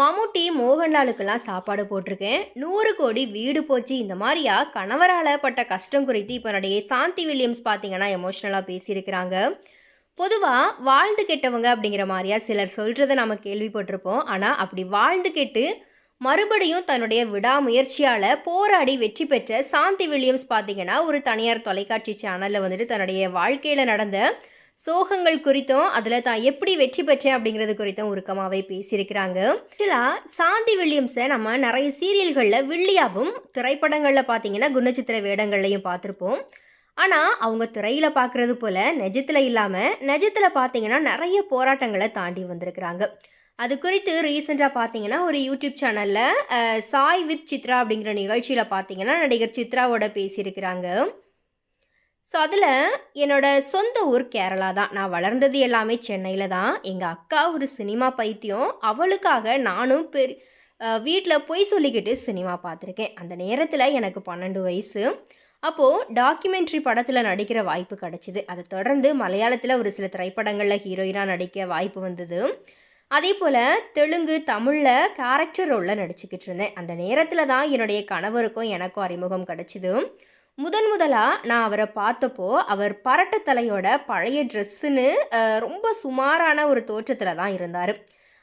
மம்முட்டி மோகன்லாலுக்கெல்லாம் சாப்பாடு போட்டிருக்கேன். நூறு கோடி வீடு போச்சு. இந்த மாதிரியா? கணவரால் பட்ட கஷ்டம் குறித்து இப்போ நடிகை சாந்தி வில்லியம்ஸ் பார்த்தீங்கன்னா எமோஷ்னலாக பேசியிருக்கிறாங்க. பொதுவாக வாழ்ந்து கெட்டவங்க அப்படிங்கிற மாதிரியா சிலர் சொல்கிறத நம்ம கேள்விப்பட்டிருப்போம். ஆனால் அப்படி வாழ்ந்து கெட்டு மறுபடியும் தன்னுடைய விடாமுயற்சியால் போராடி வெற்றி பெற்ற சாந்தி வில்லியம்ஸ் பார்த்தீங்கன்னா ஒரு தனியார் தொலைக்காட்சி சேனலில் வந்துட்டு தன்னுடைய வாழ்க்கையில் நடந்த சோகங்கள் குறித்தும் அதில் தான் எப்படி வெற்றி பெற்றேன் அப்படிங்கிறது குறித்தும் உருக்கமாகவே பேசியிருக்கிறாங்க. ஆக்சுவலாக சாந்தி வில்லியம்ஸை நம்ம நிறைய சீரியல்களில் வில்லியாவும் திரைப்படங்களில் பார்த்தீங்கன்னா குணச்சித்திர வேடங்கள்லையும் பார்த்துருப்போம். ஆனால் அவங்க திரையில் பார்க்குறது போல் நெஜத்தில் இல்லாமல் நெஜத்தில் பார்த்தீங்கன்னா நிறைய போராட்டங்களை தாண்டி வந்திருக்கிறாங்க. அது குறித்து ரீசெண்டாக பார்த்தீங்கன்னா ஒரு யூடியூப் சேனலில் சாய் வித் சித்ரா அப்படிங்கிற நிகழ்ச்சியில் பார்த்தீங்கன்னா நடிகர் சித்ராவோட பேசியிருக்கிறாங்க. ஸோ அதில் என்னோட சொந்த ஊர் கேரளா தான். நான் வளர்ந்தது எல்லாமே சென்னையில் தான். எங்கள் அக்கா ஒரு சினிமா பைத்தியம். அவளுக்காக நானும் பெரி வீட்டில் பொய் சொல்லிக்கிட்டு சினிமா பார்த்துருக்கேன் அந்த நேரத்தில் எனக்கு பன்னெண்டு வயசு. அப்போது டாக்குமெண்ட்ரி படத்தில் நடிக்கிற வாய்ப்பு கிடச்சிது. அதை தொடர்ந்து மலையாளத்தில் ஒரு சில திரைப்படங்களில் ஹீரோயினாக நடிக்க வாய்ப்பு வந்தது. அதே போல் தெலுங்கு தமிழில் கேரக்டர் ரோலில் நடிச்சுக்கிட்டு இருந்தேன். அந்த நேரத்தில் தான் என்னுடைய கணவருக்கும் எனக்கும் அறிமுகம் கிடச்சிது. முதன் முதலாக நான் அவரை பார்த்தப்போ அவர் பரட்ட தலையோட பழைய ட்ரெஸ்ஸுன்னு ரொம்ப சுமாரான ஒரு தோற்றத்தில் தான் இருந்தார்.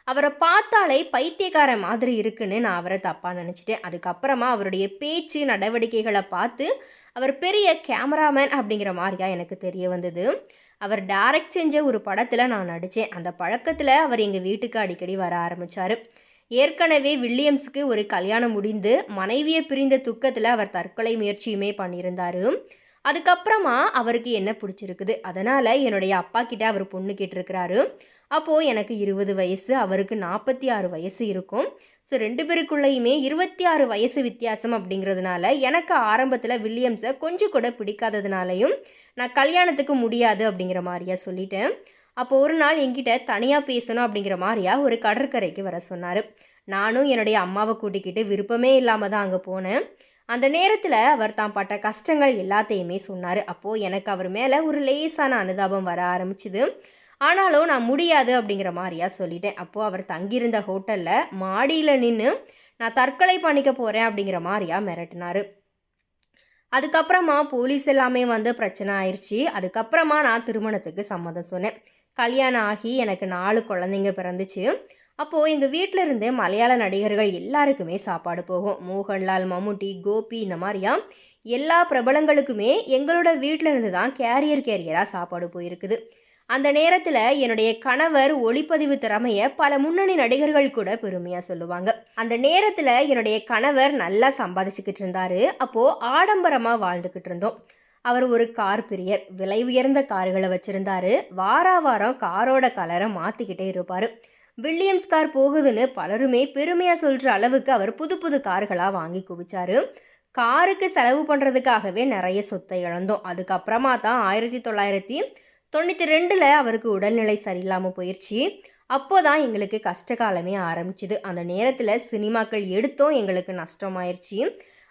அவரை பார்த்தாலே பைத்தியக்கார மாதிரி இருக்குன்னு நான் அவரை தப்பாக நினச்சிட்டேன். அதுக்கப்புறமா அவருடைய பேச்சு நடவடிக்கைகளை பார்த்து அவர் பெரிய கேமராமேன் அப்படிங்கிற மாதிரியா எனக்கு தெரிய வந்தது. அவர் டைரக்ட் செஞ்ச ஒரு படத்தில் நான் நடித்தேன் அந்த பழக்கத்தில் அவர் எங்கள் வீட்டுக்கு அடிக்கடி வர ஆரம்பித்தார் ஏற்கனவே வில்லியம்ஸுக்கு ஒரு கல்யாணம் முடிந்து மனைவியை பிரிந்த துக்கத்தில் அவர் தற்கொலை முயற்சியுமே பண்ணியிருந்தார். அதுக்கப்புறமா அவருக்கு என்ன பிடிச்சிருக்குது? அதனால் என்னுடைய அப்பா கிட்ட அவர் பொண்ணு கேட்டிருக்கிறாரு. அப்போது எனக்கு இருபது வயசு அவருக்கு நாற்பத்தி ஆறு வயசு இருக்கும். ஸோ ரெண்டு பேருக்குள்ளேயுமே இருபத்தி ஆறு வயசு வித்தியாசம் அப்படிங்கிறதுனால எனக்கு ஆரம்பத்தில் வில்லியம்ஸை கொஞ்சம் கூட பிடிக்காததுனாலையும் நான் கல்யாணத்துக்கு முடியாது அப்படிங்கிற மாதிரியா சொல்லிட்டேன். அப்போ ஒரு நாள் என்கிட்ட தனியாக பேசணும் அப்படிங்கிற மாதிரியா ஒரு கடற்கரைக்கு வர சொன்னார். நானும் என்னுடைய அம்மாவை கூட்டிக்கிட்டு விருப்பமே இல்லாமல் தான் அங்கே போனேன். அந்த நேரத்தில் அவர் தான் பட்ட கஷ்டங்கள் எல்லாத்தையுமே சொன்னார். அப்போது எனக்கு அவர் மேலே ஒரு லேசான அனுதாபம் வர ஆரம்பிச்சுது. ஆனாலும் நான் முடியாது அப்படிங்கிற மாதிரியா சொல்லிட்டேன். அப்போது அவர் தங்கியிருந்த ஹோட்டலில் மாடியில் நின்று நான் தற்கொலை பண்ணிக்க போகிறேன் அப்படிங்கிற மாதிரியா மிரட்டினார். அதுக்கப்புறமா போலீஸ் எல்லாமே வந்து பிரச்சனை ஆயிடுச்சு அதுக்கப்புறமா நான் திருமணத்துக்கு சம்மதம் சொன்னேன். கல்யாணம் ஆகி எனக்கு நாலு குழந்தைங்க பிறந்துச்சு. அப்போது எங்கள் வீட்டில் இருந்து மலையாள நடிகர்கள் எல்லாருக்குமே சாப்பாடு போகும். மோகன்லால் மம்முட்டி கோபி இந்த மாதிரியா எல்லா பிரபலங்களுக்குமே எங்களோட வீட்டில் இருந்து தான் கேரியர் கேரியராக சாப்பாடு போயிருக்குது. அந்த நேரத்தில் என்னுடைய கணவர் ஒளிப்பதிவு திறமையை பல முன்னணி நடிகர்கள் கூட பெருமையாக சொல்லுவாங்க. அந்த நேரத்தில் என்னுடைய கணவர் நல்லா சம்பாதிச்சுக்கிட்டு இருந்தாரு. அப்போது ஆடம்பரமாக வாழ்ந்துக்கிட்டு இருந்தோம். அவர் ஒரு கார் பிரியர். விலை உயர்ந்த கார்களை வச்சுருந்தாரு. வார வாரம் காரோட கலரை மாற்றிக்கிட்டே இருப்பார். வில்லியம்ஸ் கார் போகுதுன்னு பலருமே பெருமையாக சொல்கிற அளவுக்கு அவர் புது புது கார்களாக வாங்கி குவிச்சார். காருக்கு செலவு பண்ணுறதுக்காகவே நிறைய சொத்தை இழந்தோம். அதுக்கப்புறமா தான் ஆயிரத்தி தொள்ளாயிரத்தி தொண்ணூற்றி ரெண்டில் அவருக்கு உடல்நிலை சரியில்லாமல் போயிடுச்சு அப்போ தான் எங்களுக்கு கஷ்ட காலமே ஆரம்பிச்சுது. அந்த நேரத்தில் சினிமாக்கள் எடுத்தோம் எங்களுக்கு நஷ்டமாயிருச்சு.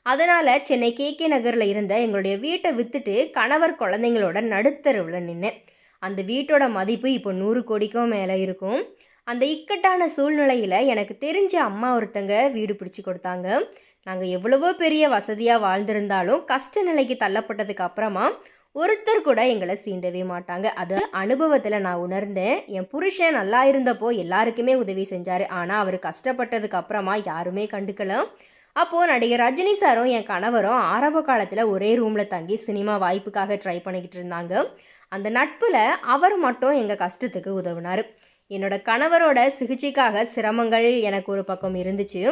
அதனால் சென்னை கே கே நகரில் இருந்த எங்களுடைய வீட்டை விற்றுட்டு கணவர் குழந்தைங்களோட நடுத்தருவில் நின்னேன். அந்த வீட்டோட மதிப்பு இப்போ நூறு கோடிக்கும் மேலே இருக்கும். அந்த இக்கட்டான சூழ்நிலையில் எனக்கு தெரிஞ்ச அம்மா ஒருத்தங்க வீடு பிடிச்சி கொடுத்தாங்க. நாங்கள் எவ்வளவோ பெரிய வசதியாக வாழ்ந்திருந்தாலும் கஷ்ட நிலைக்கு தள்ளப்பட்டதுக்கு அப்புறமா ஒருத்தர் கூட எங்களை சீண்டவே மாட்டாங்க. அது அனுபவத்தில் நான் உணர்ந்தேன். என் புருஷன் நல்லா இருந்தப்போ எல்லாருக்குமே உதவி செஞ்சார். ஆனால் அவர் கஷ்டப்பட்டதுக்கு அப்புறமா யாருமே கண்டுக்கல. அப்போது நடிகர் ரஜினி சாரும் என் கணவரும் ஆரம்ப காலத்தில் ஒரே ரூமில் தங்கி சினிமா வாய்ப்புக்காக ட்ரை பண்ணிக்கிட்டு இருந்தாங்க. அந்த நட்பில் அவர் மட்டும் எங்கள் கஷ்டத்துக்கு உதவினார். என்னோட கணவரோட சிகிச்சைக்காக சிரமங்கள் எனக்கு ஒரு பக்கம் இருந்துச்சு.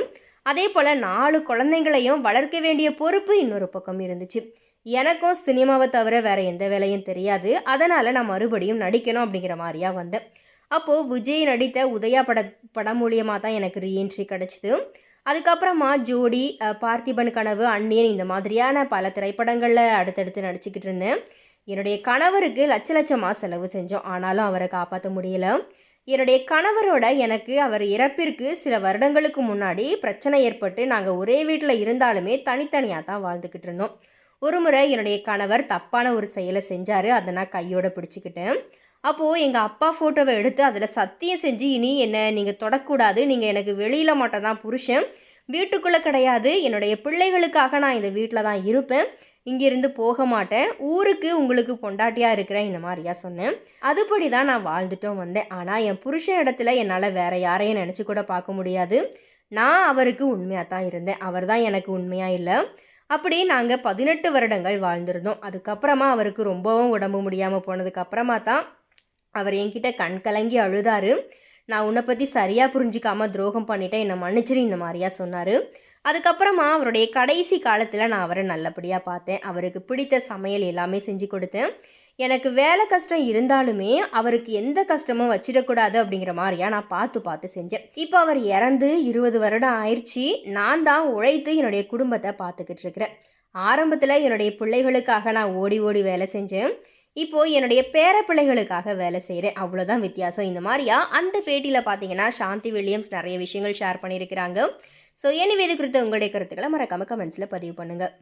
அதே போல் நாலு குழந்தைங்களையும் வளர்க்க வேண்டிய பொறுப்பு இன்னொரு பக்கம் இருந்துச்சு. எனக்கும் சினிமாவை தவிர வேறு எந்த வேலையும் தெரியாது. அதனால் நான் மறுபடியும் நடிக்கணும் அப்படிங்கிற மாதிரியா வந்தேன். அப்போது விஜய் நடித்த உதயா பட படம் மூலியமாக தான் எனக்கு ரீஎன்ட்ரி கிடச்சிது. அதுக்கப்புறமா ஜோடி பார்த்திபன் கனவு அன்னியன் இந்த மாதிரியான பல திரைப்படங்களில் அடுத்தடுத்து நடிச்சுக்கிட்டு இருந்தேன். என்னுடைய கணவருக்கு லட்ச லட்சமாக செலவு செஞ்சோம். ஆனாலும் அவரை காப்பாற்ற முடியல. என்னுடைய கணவரோட எனக்கு அவர் இறப்பிற்கு சில வருடங்களுக்கு முன்னாடி பிரச்சனை ஏற்பட்டு நாங்கள் ஒரே வீட்டில் இருந்தாலுமே தனித்தனியாக தான் வாழ்ந்துக்கிட்டு இருந்தோம். ஒரு முறை என்னுடைய கணவர் தப்பான ஒரு செயலை செஞ்சார் அதை நான் கையோட பிடிச்சிக்கிட்டேன் அப்போது எங்கள் அப்பா ஃபோட்டோவை எடுத்து அதில் சத்தியம் செஞ்சு இனி என்னை நீங்கள் தொடக்கூடாது நீங்கள் எனக்கு வெளியில் மட்டும் தான் புருஷன் வீட்டுக்குள்ளே கிடையாது என்னுடைய பிள்ளைகளுக்காக நான் இந்த வீட்டில் தான் இருப்பேன் இங்கேருந்து போக மாட்டேன் ஊருக்கு உங்களுக்கு பொண்டாட்டியாக இருக்கிறேன் இந்த மாதிரியா சொன்னேன். அதுபடி தான் நான் வாழ்ந்துட்டும் வந்தேன். ஆனால் என் புருஷன் இடத்துல என்னால் வேற யாரையும் நினச்சி கூட பார்க்க முடியாது. நான் அவருக்கு உண்மையாக தான் இருந்தேன். அவர் தான் எனக்கு உண்மையாக இல்லை. அப்படி நாங்கள் பதினெட்டு வருடங்கள் வாழ்ந்திருந்தோம். அதுக்கப்புறமா அவருக்கு ரொம்பவும் உடம்பு முடியாமல் போனதுக்கப்புறமா தான் அவர் என்கிட்ட கண் கலங்கி அழுதாரு. நான் உன்னை பற்றி சரியாக புரிஞ்சிக்காம துரோகம் பண்ணிட்டேன். என்னை மன்னிச்சிரு இந்த மாதிரியா சொன்னார். அதுக்கப்புறமா அவருடைய கடைசி காலத்தில் நான் அவரை நல்லபடியாக பார்த்தேன். அவருக்கு பிடித்த சமையல் எல்லாமே செஞ்சு கொடுத்தேன். எனக்கு வேலை கஷ்டம் இருந்தாலுமே அவருக்கு எந்த கஷ்டமும் வச்சிடக்கூடாது அப்படிங்கிற மாதிரியா நான் பார்த்து பார்த்து செஞ்சேன். இப்போ அவர் இறந்து இருபது வருடம் ஆயிடுச்சு. நான் தான் உழைத்து என்னுடைய குடும்பத்தை பார்த்துக்கிட்டு இருக்கிறேன். ஆரம்பத்தில் என்னுடைய பிள்ளைகளுக்காக நான் ஓடி ஓடி வேலை செஞ்சேன். இப்போது என்னுடைய பேர பிள்ளைகளுக்காக வேலை செய்கிறேன் அவ்வளோதான் வித்தியாசம். இந்த மாதிரியா அந்த பேட்டியில் பார்த்தீங்கன்னா சாந்தி வில்லியம்ஸ் நிறைய விஷயங்கள் ஷேர் பண்ணியிருக்கிறாங்க. ஸோ எனிவே இது குறித்த உங்களுடைய கருத்துக்களை மறக்காமல் கமெண்ட்ஸில் பதிவு பண்ணுங்கள்